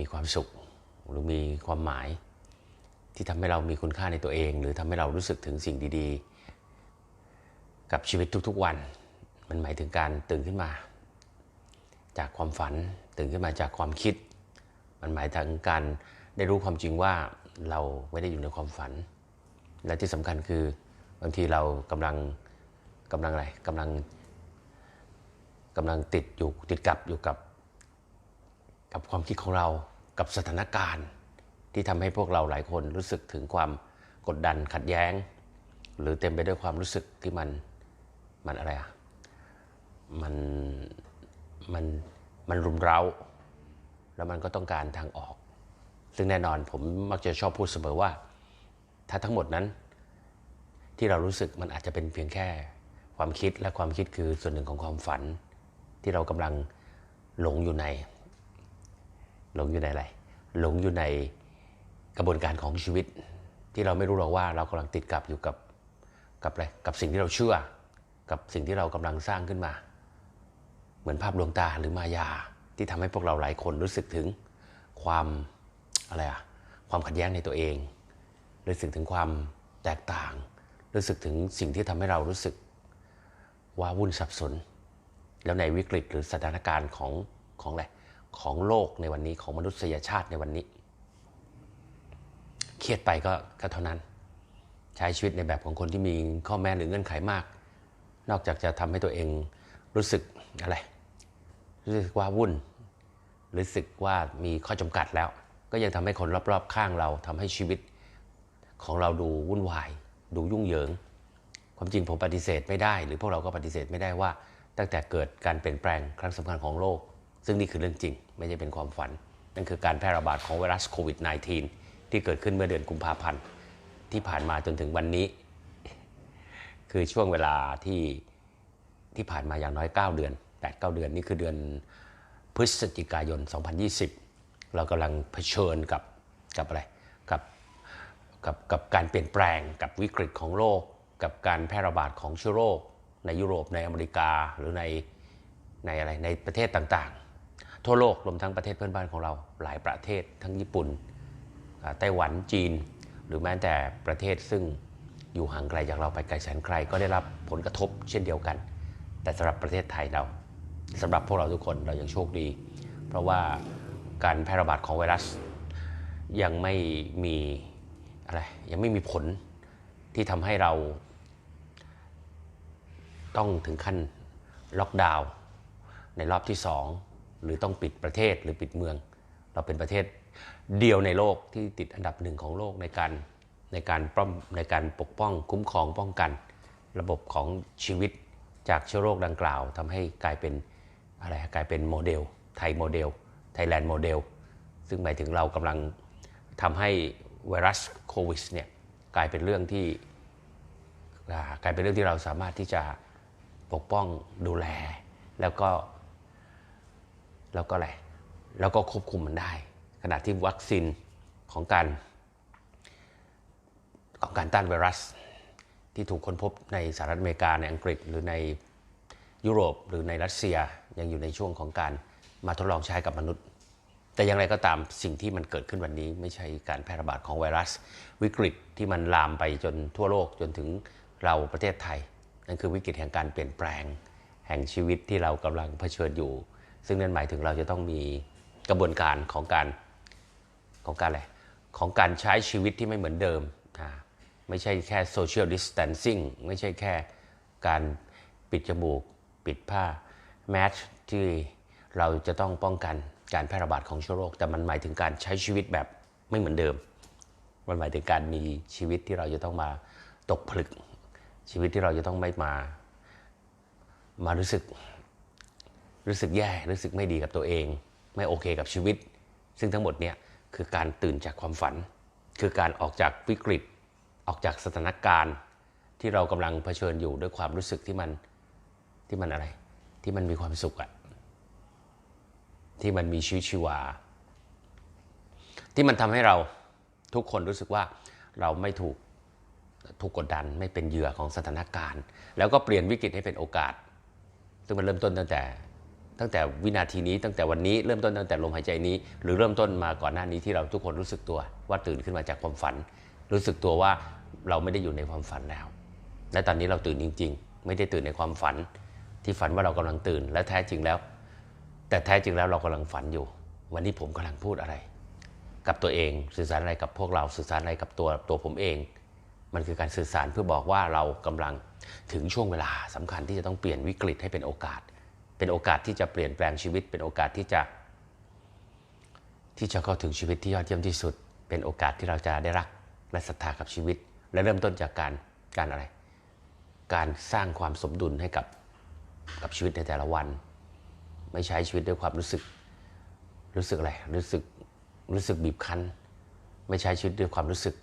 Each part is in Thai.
มีความสุข หรือมีความหมาย ที่ทำให้เรามีคุณค่าในตัวเอง หรือทำให้เรารู้สึกถึงสิ่งดี ๆ กับชีวิตทุกๆวัน มันหมายถึงการตื่นขึ้นมา จากความฝันตื่นขึ้นมาจากความคิด มันหมายถึงการได้รู้ความจริงว่าเราไม่ได้อยู่ในความฝัน และที่สำคัญคือบางทีเรากำลังกำลังอะไรกำลังกำลังติดอยู่ติดกับอยู่กับ กับความคิดของเรากับสถานการณ์ ที่ทำให้พวกเราหลายคนรู้สึกถึงความกดดันขัดแย้ง หรือเต็มไปด้วยความรู้สึกที่มันมันอะไรอะมันมันมันรุมเร้า แล้วมันก็ต้องการทางออก ซึ่งแน่นอนผมมักจะชอบพูดเสมอว่า ถ้าทั้งหมดนั้นที่เรารู้สึกมันอาจจะเป็นเพียงแค่ความคิดและความคิดคือส่วนหนึ่งของความฝัน ที่เรากำลังหลงอยู่ใน หลงอยู่ในอะไร หลงอยู่ในกระบวนการของชีวิต ที่เราไม่รู้หรอกว่าเรากำลังติดกับอยู่กับกับอะไรกับสิ่งที่เราเชื่อ กับสิ่งที่เรากำลังสร้างขึ้นมา เหมือนภาพลวงตาหรือมายาที่ทำให้พวกเราหลายคนรู้สึกถึงความอะไรอะความขัดแย้งในตัวเอง รู้สึกถึงความแตกต่าง รู้สึกถึงสิ่งที่ทำให้เรารู้สึกว้าวุ่นสับสน แล้วในวิกฤตหรือสถานการณ์ของของอะไร ของโลกในวันนี้ของมนุษยชาติในวันนี้ เครียดไปก็ก็เท่านั้น ใช้ชีวิตในแบบของคนที่มีข้อแม้หรือเงื่อนไขมาก นอกจากจะทำให้ตัวเองรู้สึกอะไร รู้สึกว่าวุ่น รู้สึกว่ามีข้อจำกัดแล้ว ก็ยังทำให้คนรอบๆ ข้างเราทำให้ชีวิตของเราดูวุ่นวาย ดูยุ่งเหยิง ความจริงผมปฏิเสธไม่ได้ หรือพวกเราก็ปฏิเสธไม่ได้ว่า ตั้งแต่เกิดการเปลี่ยนแปลงครั้งสำคัญของโลก ซึ่งนี่คือเรื่องจริง ไม่ใช่เป็นความฝัน นั่นคือการแพร่ระบาดของไวรัสโควิด -19 ที่เกิดขึ้นเมื่อเดือนกุมภาพันธ์ที่ผ่านมาจนถึงวันนี้ คือช่วงเวลาที่ที่ผ่านมาอย่างน้อย 9 เดือน8 9 เดือนนี่คือเดือนพฤศจิกายน 2020 เรากำลังเผชิญกับกับอะไรกับกับกับการเปลี่ยนแปลงกับวิกฤตของโลก กับการแพร่ระบาดของเชื้อโรคในยุโรปในอเมริกาหรือในในอะไรในประเทศต่าง ทั่วโลกรวมทั้งประเทศเพื่อนบ้านของเราหลายประเทศทั้งญี่ปุ่นไต้หวันจีน หรือแม้แต่ประเทศซึ่งอยู่ห่างไกลจากเราไปไกลแสนไกลก็ได้รับผลกระทบเช่นเดียวกัน แต่สำหรับประเทศไทยเราสำหรับพวกเราทุกคนเรายังโชคดี เพราะว่าการแพร่ระบาดของไวรัส ยังไม่มีอะไรยังไม่มีผลที่ทำให้เราต้องถึงขั้นล็อกดาวน์ในรอบที่สอง หรือต้องปิดประเทศหรือปิดเมือง เราเป็นประเทศเดียวในโลกที่ติดอันดับหนึ่งของโลกในการในการป้องในการปกป้องคุ้มครองป้องกัน ระบบของชีวิตจากเชื้อโรคดังกล่าวทำให้กลายเป็นอะไรกลายเป็นโมเดล ไทยโมเดล ไทยแลนด์โมเดล ซึ่งหมายถึงเรากำลังทำให้ไวรัสโควิดเนี่ยกลายเป็นเรื่องที่กลายเป็นเรื่องที่เราสามารถที่จะปกป้องดูแล แล้วก็ แล้วก็อะไรแล้วก็ควบคุมมันได้ ขณะที่วัคซีนของการของการต้านไวรัส ที่ถูกค้นพบในสหรัฐอเมริกาในอังกฤษ หรือในยุโรป หรือในรัสเซียยังอยู่ในช่วงของการมาทดลองใช้กับมนุษย์ แต่อย่างไรก็ตามสิ่งที่มันเกิดขึ้นวันนี้ ไม่ใช่การแพร่ระบาดของไวรัส วิกฤตที่มันลามไปจนทั่วโลกจนถึงเราประเทศไทย นั่นคือวิกฤตแห่งการเปลี่ยนแปลง แห่งชีวิตที่เรากำลังเผชิญอยู่ ซึ่งนั่นหมายถึงเราจะต้องมีกระบวนการของการของการอะไรของการใช้ชีวิตที่ไม่เหมือนเดิมไม่ใช่แค่ social distancing ไม่ใช่แค่การปิดจมูก ปิดผ้าแมสที่เราจะต้องป้องกันการแพร่ระบาดของเชื้อโรค แต่มันหมายถึงการใช้ชีวิตแบบไม่เหมือนเดิม มันหมายถึงการมีชีวิตที่เราจะต้องมาตกผลึกชีวิตที่เราจะต้องไม่มามารู้สึก รู้สึกแย่รู้สึกไม่ดีกับตัวเอง ไม่โอเคกับชีวิต ซึ่งทั้งหมดเนี่ยคือการตื่นจากความฝัน คือการออกจากวิกฤต ออกจากสถานการณ์ ที่เรากำลังเผชิญอยู่ด้วยความรู้สึกที่มันที่มันอะไร ที่มันมีความสุขอะที่มันมีชีวิตชีวา ที่มันทำให้เราทุกคนรู้สึกว่าเราไม่ถูกถูกกดดันไม่เป็นเหยื่อของสถานการณ์ แล้วก็เปลี่ยนวิกฤตให้เป็นโอกาส ซึ่งมันเริ่มต้นตั้งแต่ ตั้งแต่วินาทีนี้ตั้งแต่วันนี้เริ่มต้นตั้งแต่ลมหายใจนี้ หรือเริ่มต้นมาก่อนหน้านี้ที่เราทุกคนรู้สึกตัวว่าตื่นขึ้นมาจากความฝัน รู้สึกตัวว่าเราไม่ได้อยู่ในความฝันแล้ว และตอนนี้เราตื่นจริง ๆ ไม่ได้ตื่นในความฝัน ที่ฝันว่าเรากำลังตื่น และแท้จริงแล้ว แต่แท้จริงแล้วเรากำลังฝันอยู่ วันนี้ผมกำลังพูดอะไร กับตัวเองสื่อสารอะไรกับพวกเราสื่อสารอะไรกับตัวตัวผมเอง มันคือการสื่อสารเพื่อบอกว่าเรากำลังถึงช่วงเวลาสำคัญที่จะต้องเปลี่ยนวิกฤตให้เป็นโอกาส เป็นโอกาสที่จะเปลี่ยนแปลงชีวิต เป็นโอกาสที่จะ ที่จะเข้าถึงชีวิตที่ยอดเยี่ยมที่สุด เป็นโอกาสที่เราจะได้รักและศรัทธากับชีวิต และเริ่มต้นจากการการอะไร การสร้างความสมดุลให้กับกับชีวิตในแต่ละวัน ไม่ใช้ชีวิตด้วยความรู้สึก รู้สึกอะไรรู้สึกรู้สึกบีบคั้น ไม่ใช้ชีวิตด้วยความรู้สึก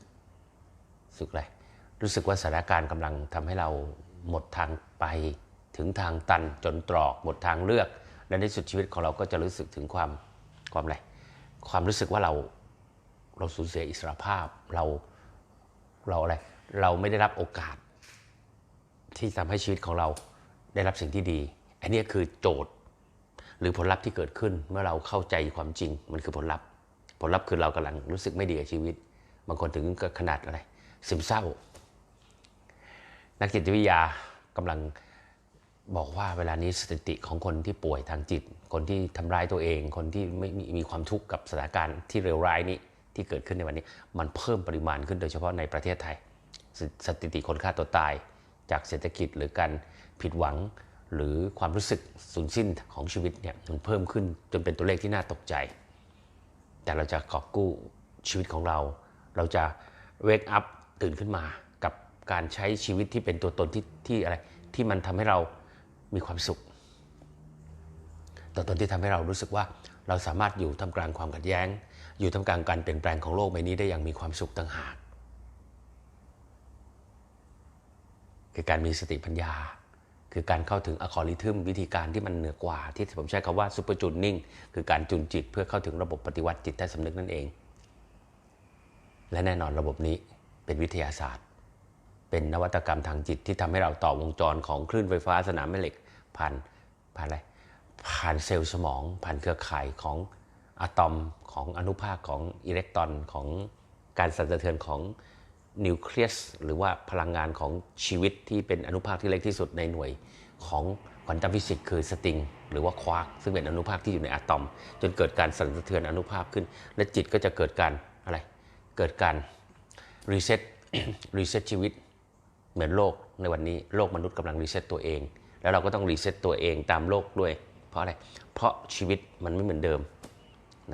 รู้สึกอะไรรู้สึกว่าสถานการณ์กำลังทำให้เราหมดทางไป ถึงทางตันจนตรอกหมดทางเลือกและในสุดชีวิตของเราก็จะรู้สึกถึงความความอะไรความรู้สึกว่าเราเราสูญเสียอิสรภาพเราเราอะไรเราไม่ได้รับโอกาส ที่ทำให้ชีวิตของเราได้รับสิ่งที่ดี อันนี้คือโจทย์ หรือผลลัพธ์ที่เกิดขึ้นเมื่อเราเข้าใจความจริงมันคือผลลัพธ์ ผลลัพธ์คือเรากำลังรู้สึกไม่ดีกับชีวิต บางคนถึงขนาดอะไรซึมเศร้า นักจิตวิทยากำลัง บอกว่าเวลานี้สถิติของคนที่ป่วยทางจิต คนที่ทำร้ายตัวเอง คนที่ไม่มีมีความทุกข์กับสถานการณ์ที่เลวร้ายนี้ที่เกิดขึ้นในวันนี้ มันเพิ่มปริมาณขึ้นโดยเฉพาะในประเทศไทยสสถิติคนฆ่าตัวตาย จากเศรษฐกิจหรือการผิดหวังหรือความรู้สึกสูญสิ้นของชีวิตเนี่ยมันเพิ่มขึ้นจนเป็นตัวเลขที่น่าตกใจ แต่เราจะกอบกู้ชีวิตของเรา เราจะเวกอัพตื่นขึ้นมา กับการใช้ชีวิตที่เป็นตัวตนที่ที่อะไรที่มันทำให้เรา มีความสุข แตัวตนที่ทำให้เรารู้สึกว่าเราสามารถอยู่ท่ามกลางความขัดแย้ง อยู่ท่ามกลางการเปลี่ยนแปลงของโลกใบนี้ได้อย่างมีความสุขต่างหากคือการมีสติปัญญา คือการเข้าถึงอัลกอริทึมวิธีการที่มันเหนือกว่า ที่ผมใช้คำว่าซูเปอร์จูนนิ่งคือการจูนจิตเพื่อเข้าถึงระบบปฏิวัติจิตใต้สำนึกนั่นเอง และแน่นอนระบบนี้เป็นวิทยาศาสตร์ เป็นนวัตกรรมทางจิตที่ทำให้เราต่อวงจรของคลื่นไฟฟ้าสนามแม่เหล็กผ่านผ่านอะไรผ่านเซลล์สมอง ผ่านเครือข่ายของอะตอมของอนุภาคของอิเล็กตรอนของการสั่นสะเทือนของนิวเคลียสหรือว่าพลังงานของชีวิตที่เป็นอนุภาคที่เล็กที่สุดในหน่วยของควอนตัมฟิสิกส์คือสติงหรือว่าควาร์กซึ่งเป็นอนุภาคที่อยู่ในอะตอม จนเกิดการสั่นสะเทือนอนุภาคขึ้น และจิตก็จะเกิดการอะไรเกิดการรีเซ็ตรีเซ็ตชีวิต เหมือนโลกในวันนี้โลกมนุษย์กำลังรีเซ็ตตัวเอง แล้วเราก็ต้องรีเซ็ตตัวเองตามโลกด้วย เพราะอะไร เพราะชีวิตมันไม่เหมือนเดิม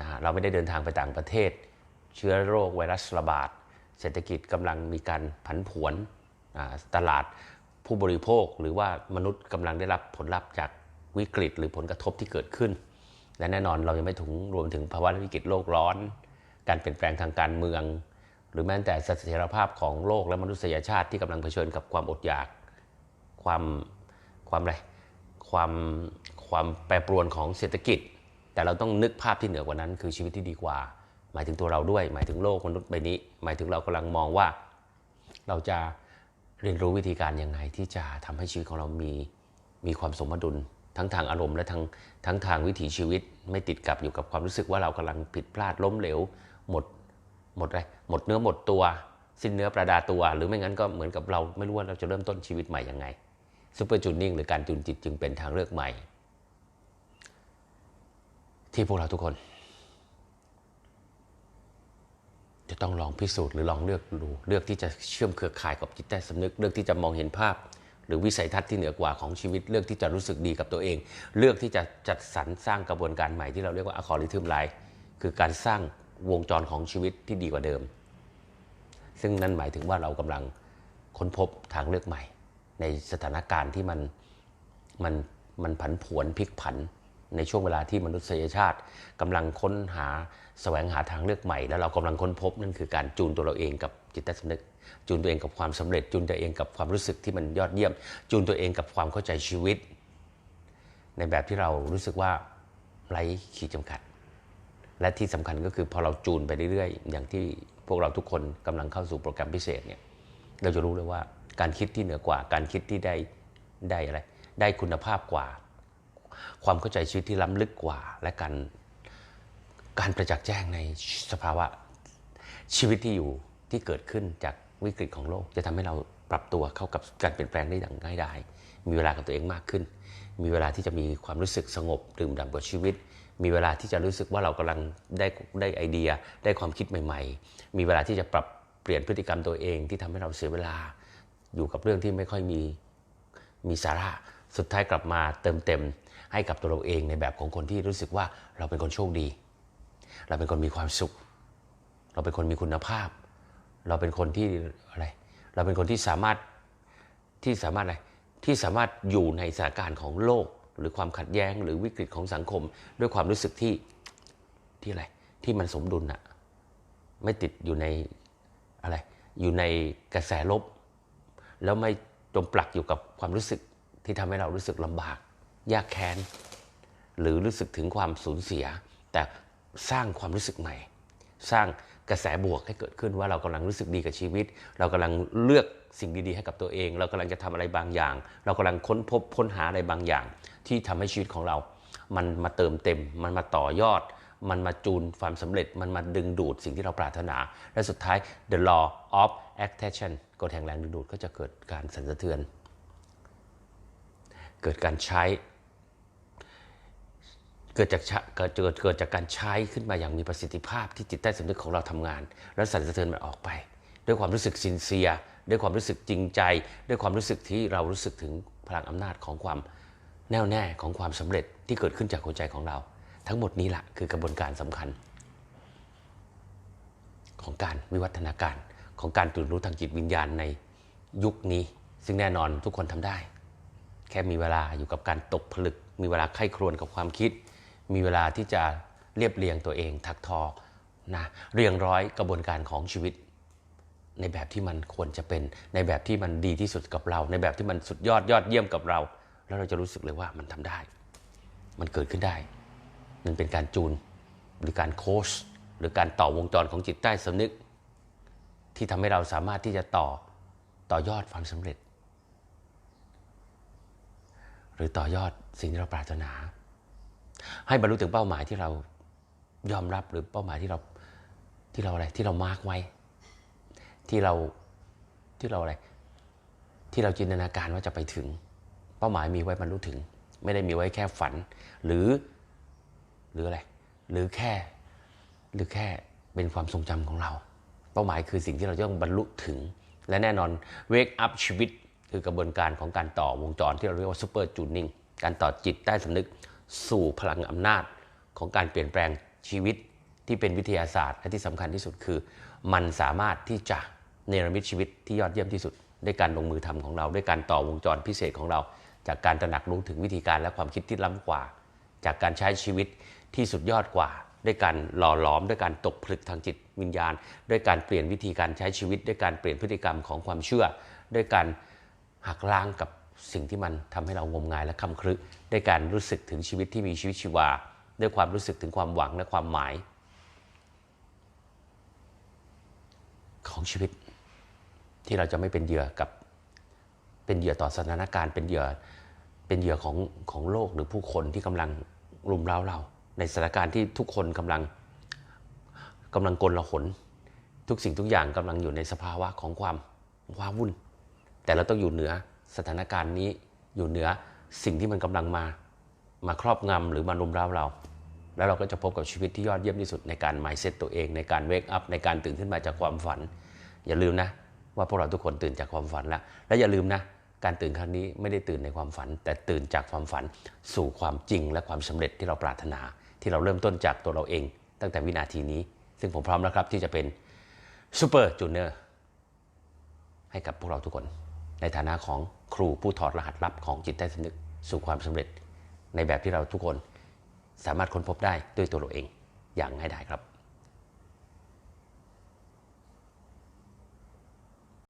นะฮะเราไม่ได้เดินทางไปต่างประเทศ เชื้อโรคไวรัสระบาด เศรษฐกิจกำลังมีการผันผวนตลาดผู้บริโภคหรือว่ามนุษย์กำลังได้รับผลลัพธ์จากวิกฤตหรือผลกระทบที่เกิดขึ้น และแน่นอนเรายังไม่ถึงรวมถึงภาวะวิกฤตโลกร้อน การเปลี่ยนแปลงทางการเมือง หรือแม้แต่เสถียรภาพของโลกและมนุษยชาติที่กำลังเผชิญกับความอดอยาก ความความอะไรความความแปรปรวนของเศรษฐกิจ แต่เราต้องนึกภาพที่เหนือกว่านั้น คือชีวิตที่ดีกว่า หมายถึงตัวเราด้วย หมายถึงโลกมนุษย์ใบนี้ หมายถึงเรากำลังมองว่า เราจะเรียนรู้วิธีการยังไงที่จะทำให้ชีวิตของเรามีมีความสมดุลทั้งทางอารมณ์และทั้งทั้งทางวิถีชีวิตไม่ติดกับอยู่กับความรู้สึกว่าเรากำลังผิดพลาดล้มเหลว หมด หมดอะไรหมดเนื้อหมดตัว สิ้นเนื้อประดาตัว หรือไม่งั้นก็เหมือนกับเราไม่รู้ว่าเราจะเริ่มต้นชีวิตใหม่ยังไงซูเปอร์จูนนิ่งหรือการจูนจิตจึงเป็นทางเลือกใหม่ ที่พวกเราทุกคน จะต้องลองพิสูจน์หรือลองเลือกดูเลือกที่จะเชื่อมเครือข่ายกับจิตใต้สำนึก เลือกที่จะมองเห็นภาพ หรือวิสัยทัศน์ที่เหนือกว่าของชีวิต เลือกที่จะรู้สึกดีกับตัวเอง เลือกที่จะจัดสรรสร้างกระบวนการใหม่ที่เราเรียกว่าอะคอริทึมไลฟ์คือการสร้าง วงจรของชีวิตที่ดีกว่าเดิม ซึ่งนั่นหมายถึงว่าเรากำลังค้นพบทางเลือกใหม่ ในสถานการณ์ที่มันมันมันผันผวนพลิกผันในช่วงเวลาที่มนุษยชาติกำลังค้นหาแสวงหาทางเลือกใหม่ แล้วเรากำลังค้นพบนั่นคือการจูนตัวเราเองกับจิตใต้สำนึก จูนตัวเองกับความสำเร็จ จูนตัวเองกับความรู้สึกที่มันยอดเยี่ยม จูนตัวเองกับความเข้าใจชีวิต ในแบบที่เรารู้สึกว่าไร้ขีดจำกัด และที่สำคัญก็คือพอเราจูนไปเรื่อยๆ อย่างที่พวกเราทุกคนกำลังเข้าสู่โปรแกรมพิเศษเนี่ยเราจะรู้เลยว่าการคิดที่เหนือกว่า การคิดที่ได้ได้อะไร ได้คุณภาพกว่า ความเข้าใจชีวิตที่ล้ำลึกกว่า และการการประจักษ์แจ้งในสภาวะชีวิตที่อยู่ที่เกิดขึ้นจากวิกฤตของโลก จะทำให้เราปรับตัวเข้ากับการเปลี่ยนแปลงได้อย่างง่ายดายมีเวลากับตัวเองมากขึ้น มีเวลาที่จะมีความรู้สึกสงบดื่มด่ำกับชีวิต มีเวลาที่จะรู้สึกว่าเรากำลังได้ได้ไอเดีย ได้ความคิดใหม่ ๆ มีเวลาที่จะปรับเปลี่ยนพฤติกรรมตัวเองที่ทำให้เราเสียเวลา อยู่กับเรื่องที่ไม่ค่อยมีมีสาระสุดท้ายกลับมาเติมเต็มให้กับตัวเราเองในแบบของคนที่รู้สึกว่าเราเป็นคนโชคดี เราเป็นคนมีความสุข เราเป็นคนมีคุณภาพ เราเป็นคนที่อะไรเราเป็นคนที่สามารถที่สามารถอะไรที่สามารถอยู่ในสถานการณ์ของโลก หรือความขัดแย้งหรือวิกฤตของสังคม ด้วยความรู้สึกที่ที่อะไรที่มันสมดุลอะไม่ติดอยู่ในอะไรอยู่ในกระแสลบ แล้วไม่จมปลักอยู่กับความรู้สึกที่ทำให้เรารู้สึกลำบาก ยากแค้น หรือรู้สึกถึงความสูญเสีย แต่สร้างความรู้สึกใหม่ สร้างกระแสบวกให้เกิดขึ้นว่าเรากำลังรู้สึกดีกับชีวิต เรากำลังเลือก สิ่งดีๆให้กับตัวเอง เรากำลังจะทำอะไรบางอย่าง เรากำลังค้นพบค้นหาอะไรบางอย่าง ที่ทำให้ชีวิตของเรา มันมาเติมเต็ม มันมาต่อยอด มันมาจูนความสำเร็จ มันมาดึงดูดสิ่งที่เราปรารถนา และสุดท้าย the law of attraction กฎแห่งแรงดึงดูดก็จะเกิดการสั่นสะเทือน เกิดการใช้ เกิดจากเกิดเกิดเกิดจากการใช้ขึ้นมาอย่างมีประสิทธิภาพที่จิตใต้สำนึกของเราทำงาน แล้วสั่นสะเทือนมันออกไป ด้วยความรู้สึกซินเซีย ด้วยความรู้สึกจริงใจ ด้วยความรู้สึกที่เรารู้สึกถึงพลังอำนาจของความแน่วแน่ของความสำเร็จที่เกิดขึ้นจากหัวใจของเรา ทั้งหมดนี้แหละคือกระบวนการสำคัญ ของการวิวัฒนาการของการตื่นรู้ทางจิตวิญญาณในยุคนี้ ซึ่งแน่นอนทุกคนทำได้ แค่มีเวลาอยู่กับการตกผลึก มีเวลาไข้ครวญกับความคิด มีเวลาที่จะเรียบเรียงตัวเองทักทอนะเรียงร้อยกระบวนการของชีวิต ในแบบที่มันควรจะเป็น ในแบบที่มันดีที่สุดกับเรา ในแบบที่มันสุดยอดยอดเยี่ยมกับเรา แล้วเราจะรู้สึกเลยว่ามันทำได้ มันเกิดขึ้นได้ มันเป็นการจูนหรือการโคชหรือการต่อวงจรของจิตใต้สำนึก ที่ทำให้เราสามารถที่จะต่อต่อยอดความสำเร็จ หรือต่อยอดสิ่งที่เราปรารถนา ให้บรรลุถึงเป้าหมายที่เรายอมรับหรือเป้าหมายที่เราที่เราอะไรที่เรามาร์กไว้ ที่เราที่เราอะไร ที่เราจินตนาการว่าจะไปถึง เป้าหมายมีไว้บรรลุถึง ไม่ได้มีไว้แค่ฝัน หรือหรืออะไร หรือแค่หรือแค่เป็นความทรงจำของเรา เป้าหมายคือสิ่งที่เราต้องบรรลุถึง และแน่นอน wake up ชีวิต คือกระบวนการของการต่อวงจรที่เราเรียกว่า super tuning การต่อจิตใต้สำนึกสู่พลังอำนาจของการเปลี่ยนแปลงชีวิตที่เป็นวิทยาศาสตร์และที่สำคัญที่สุดคือ มันสามารถที่จะ เนรมิตชีวิตที่ยอดเยี่ยมที่สุด ด้วยการลงมือทำของเรา ด้วยการต่อวงจรพิเศษของเรา จากการตระหนักรู้ถึงวิธีการและความคิดที่ล้ำกว่า จากการใช้ชีวิตที่สุดยอดกว่า ด้วยการหล่อหลอม ด้วยการตกผลึกทางจิตวิญญาณ ด้วยการเปลี่ยนวิธีการใช้ชีวิต ด้วยการเปลี่ยนพฤติกรรมของความเชื่อ ด้วยการหักล้างกับสิ่งที่มันทำให้เรางมงายและคำครึด้วยการรู้สึกถึงชีวิตที่มีชีวิตชีวา ด้วยความรู้สึกถึงความหวังและความหมาย ของชีวิต ที่เราจะไม่เป็นเหยื่อกับเป็นเหยื่อต่อสถานการณ์ เป็นเหยื่อเป็นเหยื่อของของโลกหรือผู้คนที่กำลังรุมเร้าเรา ในสถานการณ์ที่ทุกคนกำลังกำลังกลละหน ทุกสิ่งทุกอย่างกำลังอยู่ในสภาวะของความว้าวุ่น แต่เราต้องอยู่เหนือสถานการณ์นี้อยู่เหนือสิ่งที่มันกำลังมา มาครอบงำหรือมารุมเร้าเรา แล้วเราก็จะพบกับชีวิตที่ยอดเยี่ยมที่สุดในการหมายเซตตัวเองในการเวกอัพในการตื่นขึ้นมาจากความฝัน อย่าลืมนะ ว่าพวกเราทุกคนตื่นจากความฝันแล้ว และอย่าลืมนะ การตื่นครั้งนี้ไม่ได้ตื่นในความฝัน แต่ตื่นจากความฝันสู่ความจริงและความสำเร็จที่เราปรารถนา ที่เราเริ่มต้นจากตัวเราเอง ตั้งแต่วินาทีนี้ ซึ่งผมพร้อมแล้วครับที่จะเป็นซูเปอร์จูเนอร์ให้กับพวกเราทุกคน ในฐานะของครูผู้ถอดรหัสลับของจิตใต้สำนึกสู่ความสำเร็จ ในแบบที่เราทุกคนสามารถค้นพบได้ด้วยตัวเราเองอย่างง่ายดายครับ